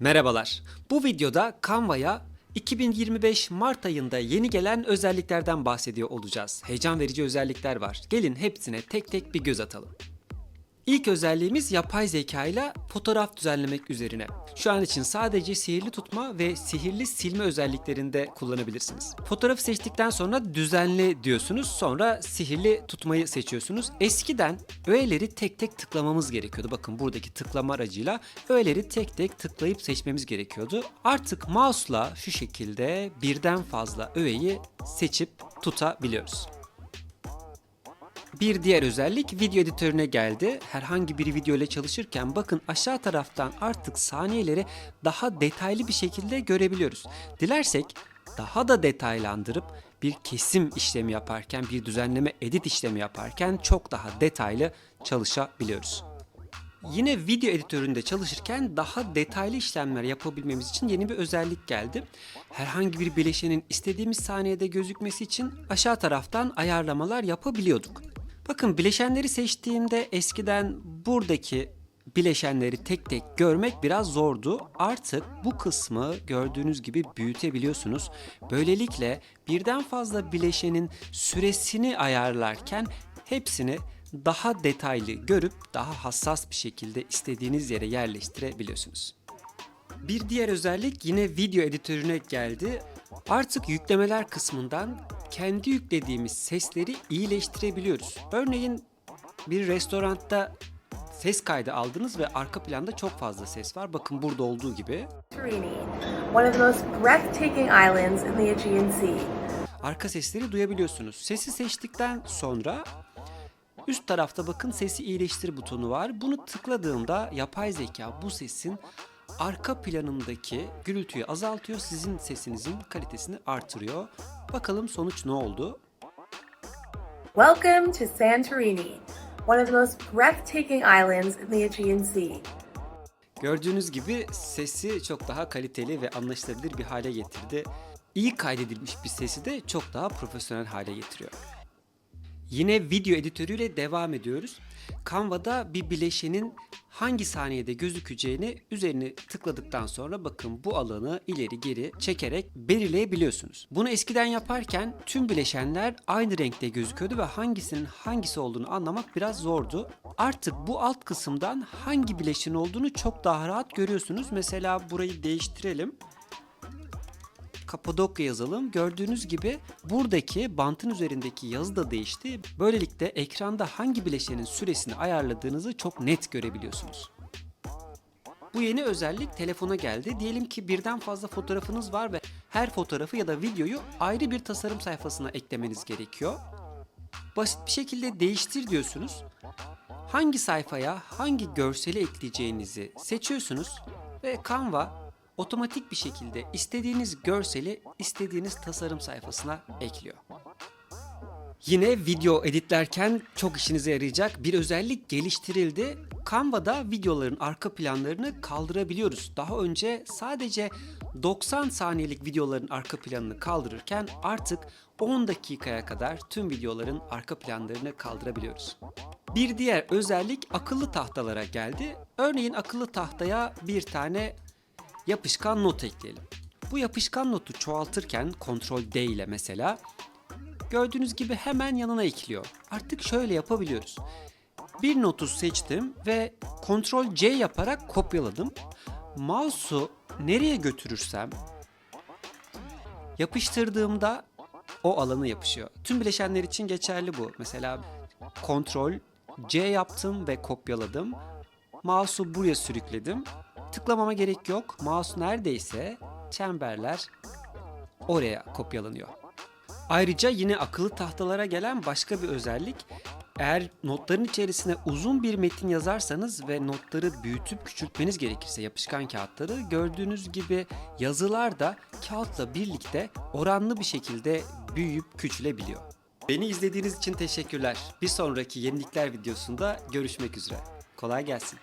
Merhabalar. Bu videoda Canva'ya 2025 Mart ayında yeni gelen özelliklerden bahsediyor olacağız. Heyecan verici özellikler var. Gelin hepsine tek tek bir göz atalım. İlk özelliğimiz yapay zeka ile fotoğraf düzenlemek üzerine. Şu an için sadece sihirli tutma ve sihirli silme özelliklerinde kullanabilirsiniz. Fotoğrafı seçtikten sonra düzenle diyorsunuz. Sonra sihirli tutmayı seçiyorsunuz. Eskiden öğeleri tek tek tıklamamız gerekiyordu. Bakın buradaki tıklama aracıyla öğeleri tek tek tıklayıp seçmemiz gerekiyordu. Artık mouse'la şu şekilde birden fazla öğeyi seçip tutabiliyoruz. Bir diğer özellik video editörüne geldi. Herhangi bir video ile çalışırken bakın aşağı taraftan artık saniyeleri daha detaylı bir şekilde görebiliyoruz. Dilersek daha da detaylandırıp bir kesim işlemi yaparken, bir düzenleme edit işlemi yaparken çok daha detaylı çalışabiliyoruz. Yine video editöründe çalışırken daha detaylı işlemler yapabilmemiz için yeni bir özellik geldi. Herhangi bir bileşenin istediğimiz saniyede gözükmesi için aşağı taraftan ayarlamalar yapabiliyorduk. Bakın bileşenleri seçtiğimde eskiden buradaki bileşenleri tek tek görmek biraz zordu. Artık bu kısmı gördüğünüz gibi büyütebiliyorsunuz. Böylelikle birden fazla bileşenin süresini ayarlarken hepsini daha detaylı görüp daha hassas bir şekilde istediğiniz yere yerleştirebiliyorsunuz. Bir diğer özellik yine video editörüne geldi. Artık yüklemeler kısmından kendi yüklediğimiz sesleri iyileştirebiliyoruz. Örneğin bir restoranda ses kaydı aldınız ve arka planda çok fazla ses var. Bakın burada olduğu gibi. Arka sesleri duyabiliyorsunuz. Sesi seçtikten sonra üst tarafta bakın sesi iyileştir butonu var. Bunu tıkladığımda yapay zeka bu sesin arka planındaki gürültüyü azaltıyor. Sizin sesinizin kalitesini artırıyor. Bakalım sonuç ne oldu? Welcome to Santorini, one of the most breathtaking islands in the Aegean Sea. Gördüğünüz gibi sesi çok daha kaliteli ve anlaşılabilir bir hale getirdi. İyi kaydedilmiş bir sesi de çok daha profesyonel hale getiriyor. Yine video editörüyle devam ediyoruz. Canva'da bir bileşenin hangi saniyede gözükeceğini üzerine tıkladıktan sonra bakın bu alanı ileri geri çekerek belirleyebiliyorsunuz. Bunu eskiden yaparken tüm bileşenler aynı renkte gözüküyordu ve hangisinin hangisi olduğunu anlamak biraz zordu. Artık bu alt kısımdan hangi bileşen olduğunu çok daha rahat görüyorsunuz. Mesela burayı değiştirelim. Kapadokya yazalım. Gördüğünüz gibi buradaki bantın üzerindeki yazı da değişti. Böylelikle ekranda hangi bileşenin süresini ayarladığınızı çok net görebiliyorsunuz. Bu yeni özellik telefona geldi. Diyelim ki birden fazla fotoğrafınız var ve her fotoğrafı ya da videoyu ayrı bir tasarım sayfasına eklemeniz gerekiyor. Basit bir şekilde değiştir diyorsunuz. Hangi sayfaya hangi görseli ekleyeceğinizi seçiyorsunuz ve Canva otomatik bir şekilde istediğiniz görseli istediğiniz tasarım sayfasına ekliyor. Yine video editlerken çok işinize yarayacak bir özellik geliştirildi. Canva'da videoların arka planlarını kaldırabiliyoruz. Daha önce sadece 90 saniyelik videoların arka planını kaldırırken artık 10 dakikaya kadar tüm videoların arka planlarını kaldırabiliyoruz. Bir diğer özellik akıllı tahtalara geldi. Örneğin akıllı tahtaya bir tane yapışkan not ekleyelim. Bu yapışkan notu çoğaltırken Ctrl D ile mesela gördüğünüz gibi hemen yanına ekliyor. Artık şöyle yapabiliyoruz. Bir notu seçtim ve Ctrl C yaparak kopyaladım. Mouse'u nereye götürürsem yapıştırdığımda o alana yapışıyor. Tüm bileşenler için geçerli bu. Mesela Ctrl C yaptım ve kopyaladım. Mouse'u buraya sürükledim. Tıklamama gerek yok. Mouse neredeyse çemberler oraya kopyalanıyor. Ayrıca yine akıllı tahtalara gelen başka bir özellik eğer notların içerisine uzun bir metin yazarsanız ve notları büyütüp küçültmeniz gerekirse yapışkan kağıtları gördüğünüz gibi yazılar da kağıtla birlikte oranlı bir şekilde büyüyüp küçülebiliyor. Beni izlediğiniz için teşekkürler. Bir sonraki yenilikler videosunda görüşmek üzere. Kolay gelsin.